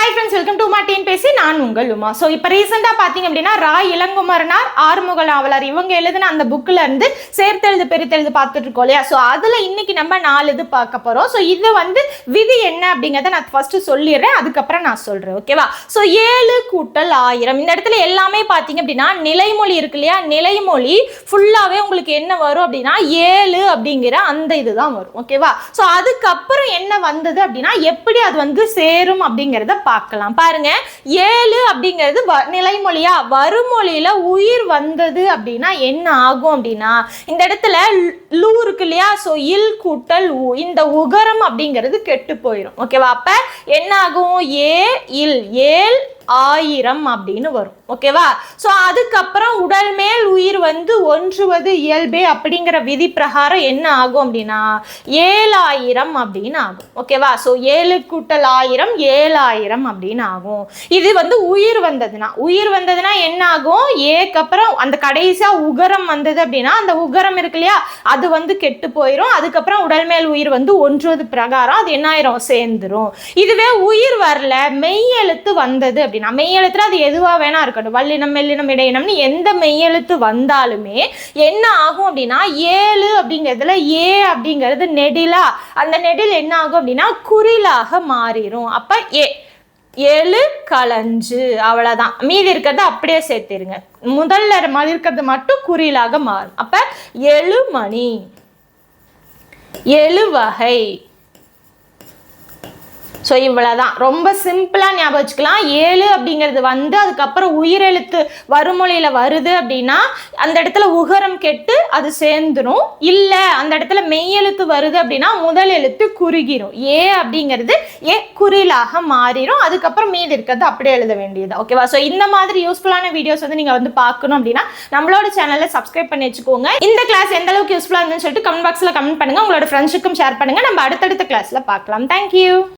Hi friends welcome to மாட்டேன் பேசி நான் உங்கள் உமா. ஸோ இப்போ ரீசெண்டாக பார்த்தீங்க அப்படின்னா ரா இளங்குமரனார் ஆறுமுக நாவலர் இவங்க எழுதின அந்த புக்கில் இருந்து சேர்த்தெழுது பெருத்தெழுது பார்த்துட்டு இருக்கோம் இல்லையா? ஸோ அதில் இன்னைக்கு நம்ம நாலு இது பார்க்க போகிறோம் ஸோ இது வந்து விதி என்ன அப்படிங்கிறத நான் ஃபஸ்ட்டு சொல்லிடுறேன். அதுக்கப்புறம் நான் சொல்கிறேன் ஓகேவா ஸோ ஏழு கூட்டல் ஆயிரம். இந்த இடத்துல எல்லாமே பார்த்தீங்க அப்படின்னா நிலைமொழி இருக்கு இல்லையா? நிலைமொழி ஃபுல்லாகவே உங்களுக்கு என்ன வரும் அப்படின்னா ஏழு அப்படிங்கிற அந்த இதுதான் வரும் ஓகேவா ஸோ அதுக்கப்புறம் என்ன வந்தது அப்படின்னா எப்படி அது வந்து சேரும் அப்படிங்கிறத பார்க்கலாம். பாருங்க ஏழு அப்படிங்கிறது வ- நிலைமொழியா வருமொழியில உயிர் வந்தது அப்படின்னா என்ன ஆகும் அப்படின்னா இந்த இடத்துல லூ இருக்கு இல்லையா? ஸோ இல் கூட்டல் உ இந்த உகரம் அப்படிங்கிறது கெட்டு போயிடும் ஓகேவா அப்ப என்ன ஆகும்? ஏ இல் ஏல் ஆயிரம் அப்படின்னு வரும். ஓகேவா? ஸோ அதுக்கப்புறம் உடல் மேல் உயிர் வந்து ஒன்றுவது இயல்பே அப்படிங்கிற விதி பிரகாரம் என்ன ஆகும் அப்படின்னா ஏழாயிரம் அப்படின்னு ஆகும். ஓகேவா? ஸோ ஏழு கூட்டல் ஆயிரம் ஏழாயிரம் அப்படின்னு ஆகும். இது வந்து உயிர் வந்ததுன்னா உயிர் வந்ததுன்னா என்ன ஆகும்? ஏக்கு அப்புறம் அந்த கடைசியாக உகரம் வந்தது அப்படின்னா அந்த உகரம் இருக்கு இல்லையா? அது வந்து கெட்டு போயிடும் அதுக்கப்புறம் உடல் மேல் உயிர் வந்து ஒன்றுவது பிரகாரம் அது என்ன ஆயிரும்? சேர்ந்துரும். இதுவே உயிர் வரல மெய் எழுத்து வந்தது அப்படின்னா மெய் எழுத்துல அது எதுவாக வேணா இருக்கட்டும் வல்லினம் மெல்லினம் இடையினம்னு எந்த மெய்யெழுத்து வந்தாலுமே என்ன ஆகும் அப்படின்னா ஏழு அப்படிங்கிறதுல ஏ அப்படிங்கிறது நெடிலா. அந்த நெடில் என்ன ஆகும் அப்படின்னா குறிலாக மாறிடும் அப்போ ஏ ஏழு களஞ்சு அவ்வளோதான் மீதி இருக்கிறத அப்படியே சேர்த்திருங்க. முதல்ல மாதிரி இருக்கிறது மட்டும் குறிலாக மாறும். அப்ப எழுமணி எழுவகை ஸோ இவ்வளோதான் ரொம்ப சிம்பிளாக ஞாபகம் வச்சுக்கலாம் ஏழு அப்படிங்கிறது வந்து அதுக்கப்புறம் உயிரெழுத்து வறுமொழியில் வருது அப்படின்னா அந்த இடத்துல உகரம் கெட்டு அது சேர்ந்துடும் இல்லை அந்த இடத்துல மெய்யெழுத்து வருது அப்படின்னா முதல் எழுத்து குறுகிரும். ஏ அப்படிங்கிறது ஏ குறிலாக மாறிடும் அதுக்கப்புறம் மீதி இருக்கிறது அப்படியே எழுத வேண்டியது. ஓகேவா ஸோ இந்த மாதிரி யூஸ்ஃபுல்லான வீடியோஸ் வந்து நீங்கள் வந்து பார்க்கணும் அப்படின்னா நம்மளோட சேனலில் சப்ஸ்கிரைப் பண்ணி வச்சுக்கோங்க. இந்த கிளாஸ் எந்த அளவுக்கு யூஸ்ஃபுல்லாக இருந்துன்னு சொல்லிட்டு கமெண்ட் பாக்ஸில் கமெண்ட் பண்ணுங்கள் உங்களோட ஃப்ரெண்ட்ஸுக்கும் ஷேர் பண்ணுங்கள் நம்ம அடுத்தடுத்த கிளாஸில் பார்க்கலாம். தேங்க்யூ